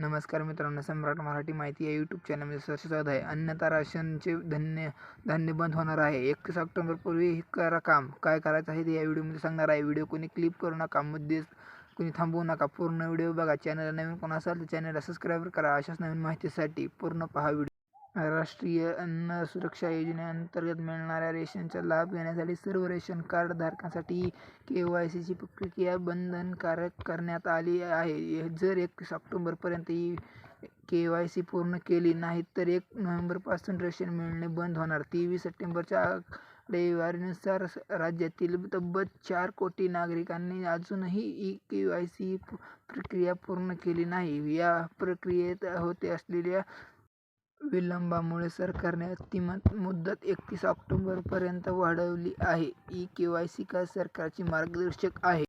नमस्कार मित्रांनो सम्राट मराठी माहिती या यूट्यूब चॅनलमध्ये सहर्ष स्वागत आहे. अन्यथा राशनचे धन्य धान्य बंद होणार आहे. एकतीस ऑक्टोबरपूर्वी हे करा काम. काय करायचं आहे ते या व्हिडिओमध्ये सांगणार आहे. व्हिडिओ कोणी क्लिप करू नका मध्येच कोणी थांबवू नका. पूर्ण व्हिडिओ बघा. चॅनलला नवीन कोण असाल तर चॅनलला सबस्क्राईब करा. अशाच नवीन माहितीसाठी पूर्ण पहा व्हिडिओ राष्ट्रीय अन्न सुरक्षा योजनेअंतर्गत मिळणाऱ्या रेशनचा लाभ घेण्यासाठी सर्व रेशन कार्ड धारकांसाठी के वाय सीची प्रक्रिया बंधनकारक करण्यात आली आहे. जर एकतीस ऑक्टोबरपर्यंत ही के वाय सी पूर्ण केली नाही तर एक नोव्हेंबरपासून रेशन मिळणे बंद होणार. तेवीस सप्टेंबरच्या आकडेवारीनुसार राज्यातील तब्बल चार कोटी नागरिकांनी अजूनही ई के वाय सी प्रक्रिया पूर्ण केली नाही. या प्रक्रियेत होते असलेल्या विलंबामुळे सरकारने अंतिम मुदत एकतीस ऑक्टोबरपर्यंत वाढवली आहे. ई के वाय सी का सरकारची मार्गदर्शक आहे.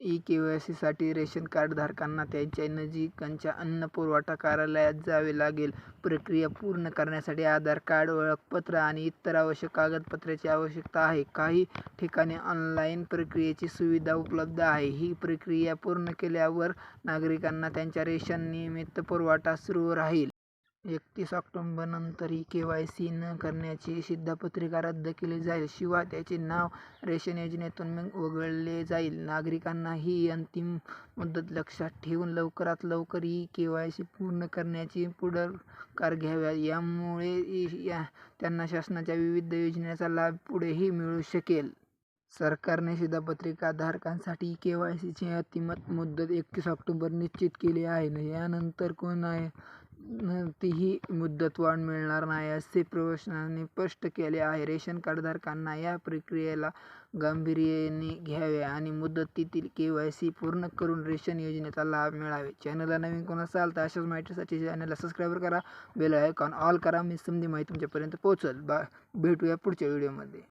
ई के वाय सीसाठी रेशन कार्डधारकांना त्यांच्या नजीकच्या अन्न पुरवठा कार्यालयात जावे लागेल. प्रक्रिया पूर्ण करण्यासाठी आधार कार्ड ओळखपत्र आणि इतर आवश्यक कागदपत्रांची आवश्यकता आहे. काही ठिकाणी ऑनलाईन प्रक्रियेची सुविधा उपलब्ध आहे. ही प्रक्रिया पूर्ण केल्यावर नागरिकांना त्यांच्या रेशन नियमित पुरवठा सुरू राहील. एकतीस ऑक्टोबरनंतर ई के वाय सी न करण्याची शिधापत्रिका रद्द केली जाईल. शिवाय त्याचे नाव रेशन योजनेतून वगळले जाईल. नागरिकांना ही अंतिम मुदत लक्षात ठेवून लवकरात लवकर ही के वाय सी पूर्ण करण्याची पुढाकार घ्यावा. यामुळे या त्यांना शासनाच्या विविध योजनेचा लाभ पुढेही मिळू शकेल. सरकारने शिधापत्रिका धारकांसाठी के.वाय.सी के वाय सीची अंतिम मुदत एकतीस ऑक्टोबर निश्चित केली आहे. यानंतर कोणतीही मुदतवाढ मिळणार नाही असे प्रशासनाने स्पष्ट केले आहे. रेशन कार्डधारकांना या प्रक्रियेला गांभीर्याने घ्यावे आणि मुदतीतील के वाय सी पूर्ण करून रेशन योजनेचा लाभ मिळावे. चॅनलला नवीन कोण असाल तर अशाच माहितीसाठी चॅनलला सबस्क्राईब करा बेल आयकॉन ऑल करा. मी समधी माहिती तुमच्यापर्यंत पोहोचल. बा भेटूया पुढच्या व्हिडिओमध्ये.